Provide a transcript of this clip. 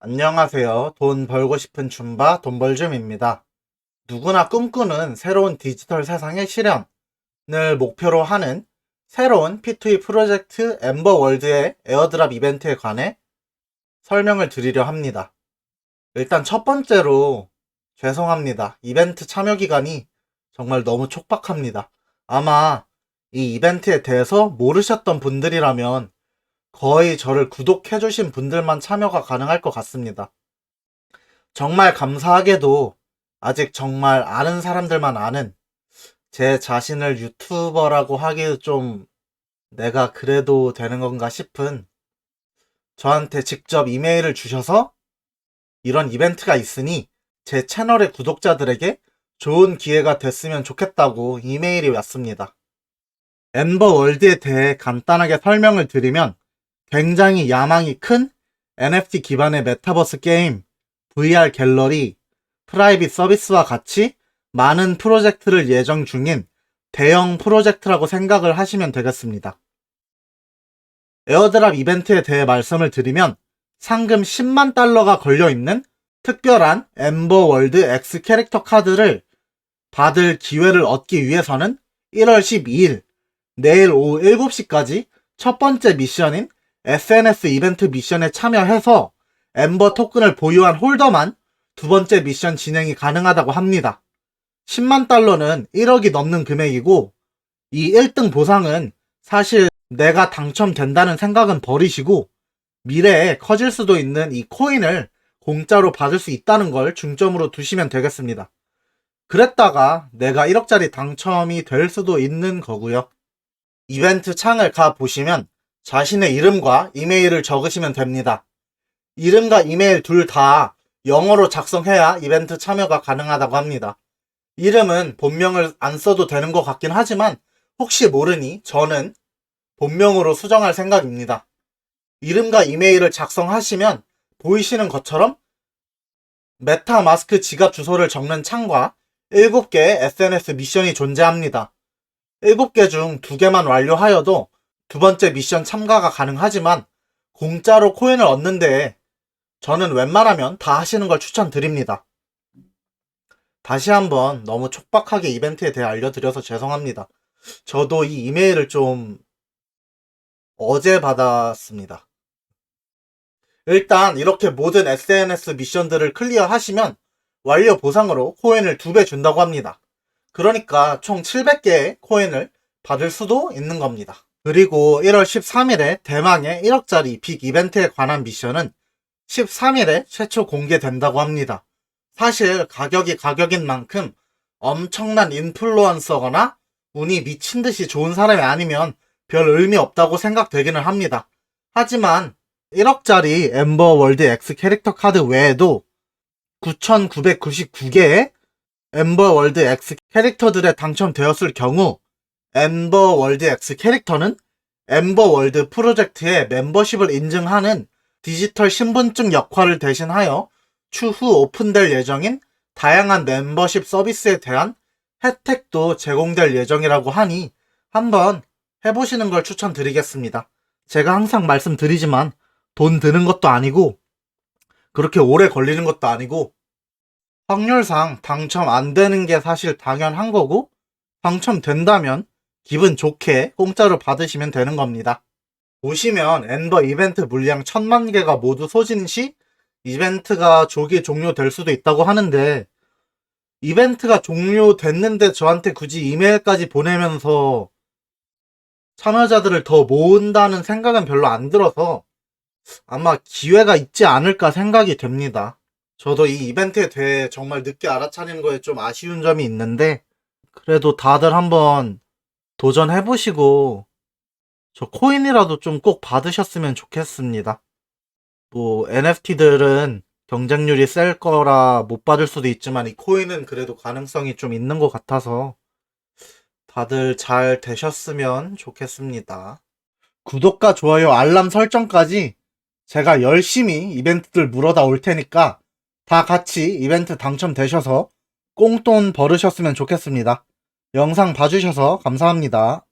안녕하세요. 돈 벌고 싶은 줌바 돈벌줌입니다. 누구나 꿈꾸는 새로운 디지털 세상의 실현을 목표로 하는 새로운 P2E 프로젝트 엠버월드의 에어드랍 이벤트에 관해 설명을 드리려 합니다. 일단 첫 번째로 죄송합니다. 이벤트 참여 기간이 정말 너무 촉박합니다. 아마 이 이벤트에 대해서 모르셨던 분들이라면 거의 저를 구독해주신 분들만 참여가 가능할 것 같습니다. 정말 감사하게도 아직 정말 아는 사람들만 아는 제 자신을 유튜버라고 하기도 좀 내가 그래도 되는 건가 싶은 저한테 직접 이메일을 주셔서 이런 이벤트가 있으니 제 채널의 구독자들에게 좋은 기회가 됐으면 좋겠다고 이메일이 왔습니다. 엠버 월드에 대해 간단하게 설명을 드리면 굉장히 야망이 큰 NFT 기반의 메타버스 게임, VR 갤러리, 프라이빗 서비스와 같이 많은 프로젝트를 예정 중인 대형 프로젝트라고 생각을 하시면 되겠습니다. 에어드랍 이벤트에 대해 말씀을 드리면 상금 10만 달러가 걸려있는 특별한 엠버 월드 X 캐릭터 카드를 받을 기회를 얻기 위해서는 1월 12일 내일 오후 7시까지 첫 번째 미션인 SNS 이벤트 미션에 참여해서 엠버 토큰을 보유한 홀더만 두 번째 미션 진행이 가능하다고 합니다. 10만 달러는 1억이 넘는 금액이고 이 1등 보상은 사실 내가 당첨된다는 생각은 버리시고 미래에 커질 수도 있는 이 코인을 공짜로 받을 수 있다는 걸 중점으로 두시면 되겠습니다. 그랬다가 내가 1억짜리 당첨이 될 수도 있는 거고요. 이벤트 창을 가 보시면 자신의 이름과 이메일을 적으시면 됩니다. 이름과 이메일 둘 다 영어로 작성해야 이벤트 참여가 가능하다고 합니다. 이름은 본명을 안 써도 되는 것 같긴 하지만 혹시 모르니 저는 본명으로 수정할 생각입니다. 이름과 이메일을 작성하시면 보이시는 것처럼 메타 마스크 지갑 주소를 적는 창과 7개의 SNS 미션이 존재합니다. 7개 중 2개만 완료하여도 두 번째 미션 참가가 가능하지만 공짜로 코인을 얻는데 저는 웬만하면 다 하시는 걸 추천드립니다. 다시 한번 너무 촉박하게 이벤트에 대해 알려드려서 죄송합니다. 저도 이 이메일을 좀 어제 받았습니다. 일단 이렇게 모든 SNS 미션들을 클리어 하시면 완료 보상으로 코인을 두배 준다고 합니다. 그러니까 총 700개의 코인을 받을 수도 있는 겁니다. 그리고 1월 13일에 대망의 1억짜리 빅 이벤트에 관한 미션은 13일에 최초 공개된다고 합니다. 사실 가격이 가격인 만큼 엄청난 인플루언서거나 운이 미친 듯이 좋은 사람이 아니면 별 의미 없다고 생각되기는 합니다. 하지만 1억짜리 엠버 월드 X 캐릭터 카드 외에도 9,999개의 엠버 월드 X 캐릭터들에 당첨되었을 경우 엠버 월드 X 캐릭터는 엠버 월드 프로젝트의 멤버십을 인증하는 디지털 신분증 역할을 대신하여 추후 오픈될 예정인 다양한 멤버십 서비스에 대한 혜택도 제공될 예정이라고 하니 한번 해보시는 걸 추천드리겠습니다. 제가 항상 말씀드리지만 돈 드는 것도 아니고 그렇게 오래 걸리는 것도 아니고 확률상 당첨 안 되는 게 사실 당연한 거고 당첨된다면 기분 좋게 공짜로 받으시면 되는 겁니다. 보시면 엔더 이벤트 물량 천만 개가 모두 소진 시 이벤트가 조기 종료될 수도 있다고 하는데 이벤트가 종료됐는데 저한테 굳이 이메일까지 보내면서 참여자들을 더 모은다는 생각은 별로 안 들어서 아마 기회가 있지 않을까 생각이 됩니다. 저도 이 이벤트에 대해 정말 늦게 알아차리는 거에 좀 아쉬운 점이 있는데 그래도 다들 한번 도전해보시고 저 코인이라도 좀 꼭 받으셨으면 좋겠습니다. 뭐 NFT들은 경쟁률이 셀 거라 못 받을 수도 있지만 이 코인은 그래도 가능성이 좀 있는 것 같아서 다들 잘 되셨으면 좋겠습니다. 구독과 좋아요, 알람 설정까지 제가 열심히 이벤트들 물어다 올 테니까 다 같이 이벤트 당첨되셔서 꽁돈 벌으셨으면 좋겠습니다. 영상 봐주셔서 감사합니다.